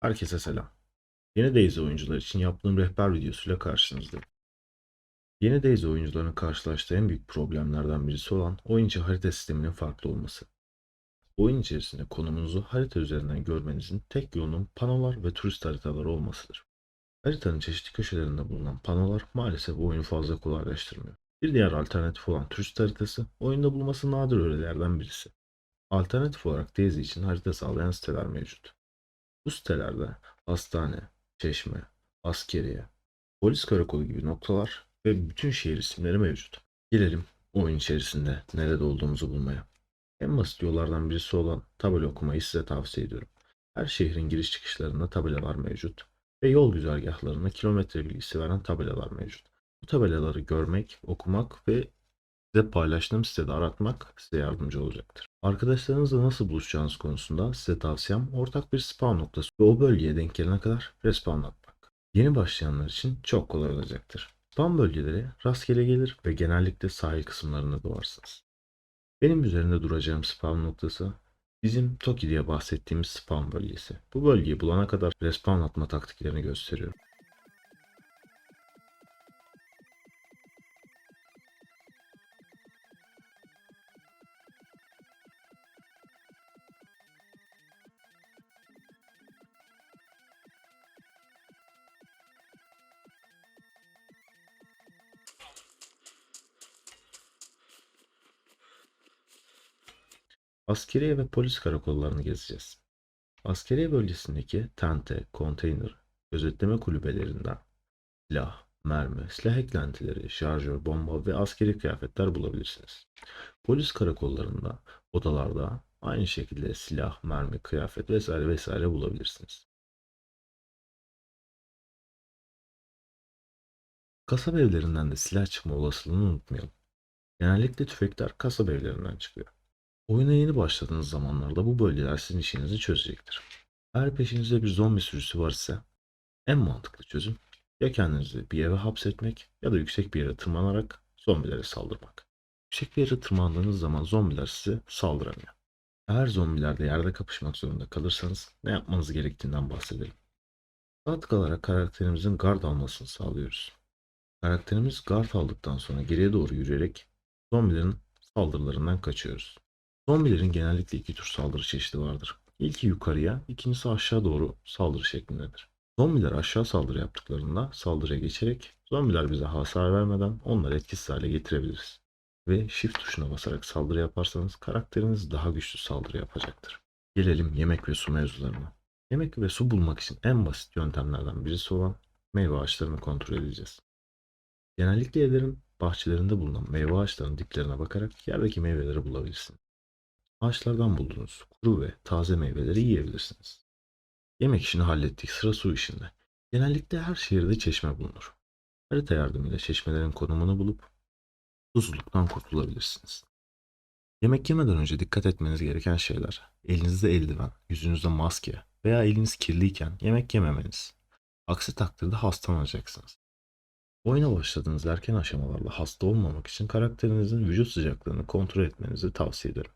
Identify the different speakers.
Speaker 1: Herkese selam. Yeni Daisy oyuncular için yaptığım rehber videosuyla karşınızdayım. Yeni Daisy oyuncuların karşılaştığı en büyük problemlerden birisi olan oyun içi harita sisteminin farklı olması. Oyun içerisinde konumunuzu harita üzerinden görmenizin tek yolunun panolar ve turist haritaları olmasıdır. Haritanın çeşitli köşelerinde bulunan panolar maalesef oyunu fazla kolaylaştırmıyor. Bir diğer alternatif olan turist haritası oyunda bulması nadir öğelerden birisi. Alternatif olarak Daisy için harita sağlayan siteler mevcut. Bu sitelerde hastane, çeşme, askeriye, polis karakolu gibi noktalar ve bütün şehir isimleri mevcut. Gelelim oyun içerisinde nerede olduğumuzu bulmaya. En basit yollardan birisi olan tabela okumayı size tavsiye ediyorum. Her şehrin giriş çıkışlarında tabelalar mevcut ve yol güzergahlarına kilometre bilgisi veren tabelalar mevcut. Bu tabelaları görmek, okumak ve size paylaştığım sitede aratmak size yardımcı olacaktır. Arkadaşlarınızla nasıl buluşacağınız konusunda size tavsiyem ortak bir spawn noktası ve o bölgeye denk gelene kadar respawn atmak. Yeni başlayanlar için çok kolay olacaktır. Spawn bölgeleri rastgele gelir ve genellikle sahil kısımlarında doğarsınız. Benim üzerinde duracağım spawn noktası bizim Toki diye bahsettiğimiz spawn bölgesi. Bu bölgeyi bulana kadar respawn atma taktiklerini gösteriyorum. Askeriye ve polis karakollarını gezeceğiz. Askeriye bölgesindeki tente, konteyner, gözetleme kulübelerinden silah, mermi, silah eklentileri, şarjör, bomba ve askeri kıyafetler bulabilirsiniz. Polis karakollarında, odalarda aynı şekilde silah, mermi, kıyafet vesaire vesaire bulabilirsiniz. Kasaba evlerinden de silah çıkma olasılığını unutmayalım. Genellikle tüfekler kasaba evlerinden çıkıyor. Oyuna yeni başladığınız zamanlarda bu bölgeler sizin işinizi çözecektir. Eğer peşinizde bir zombi sürüsü var ise en mantıklı çözüm ya kendinizi bir eve hapsetmek ya da yüksek bir yere tırmanarak zombilere saldırmak. Yüksek bir yere tırmandığınız zaman zombiler size saldıramıyor. Eğer zombilerle yerde kapışmak zorunda kalırsanız ne yapmanız gerektiğinden bahsedelim. Sağ tık alarak karakterimizin guard almasını sağlıyoruz. Karakterimiz guard aldıktan sonra geriye doğru yürüyerek zombilerin saldırılarından kaçıyoruz. Zombilerin genellikle iki tür saldırı çeşidi vardır. İlki yukarıya, ikincisi aşağı doğru saldırı şeklindedir. Zombiler aşağı saldırı yaptıklarında saldırıya geçerek zombiler bize hasar vermeden onları etkisiz hale getirebiliriz. Ve shift tuşuna basarak saldırı yaparsanız karakteriniz daha güçlü saldırı yapacaktır. Gelelim yemek ve su mevzularına. Yemek ve su bulmak için en basit yöntemlerden birisi olan meyve ağaçlarını kontrol edeceğiz. Genellikle evlerin bahçelerinde bulunan meyve ağaçlarının diplerine bakarak yerdeki meyveleri bulabilirsiniz. Ağaçlardan bulduğunuz kuru ve taze meyveleri yiyebilirsiniz. Yemek işini hallettik, sıra su işinde. Genellikle her şehirde çeşme bulunur. Harita yardımıyla çeşmelerin konumunu bulup susuzluktan kurtulabilirsiniz. Yemek yemeden önce dikkat etmeniz gereken şeyler. Elinizde eldiven, yüzünüzde maske veya eliniz kirliyken yemek yememeniz. Aksi takdirde hastalanacaksınız. Oyuna başladığınız erken aşamalarda hasta olmamak için karakterinizin vücut sıcaklığını kontrol etmenizi tavsiye ederim.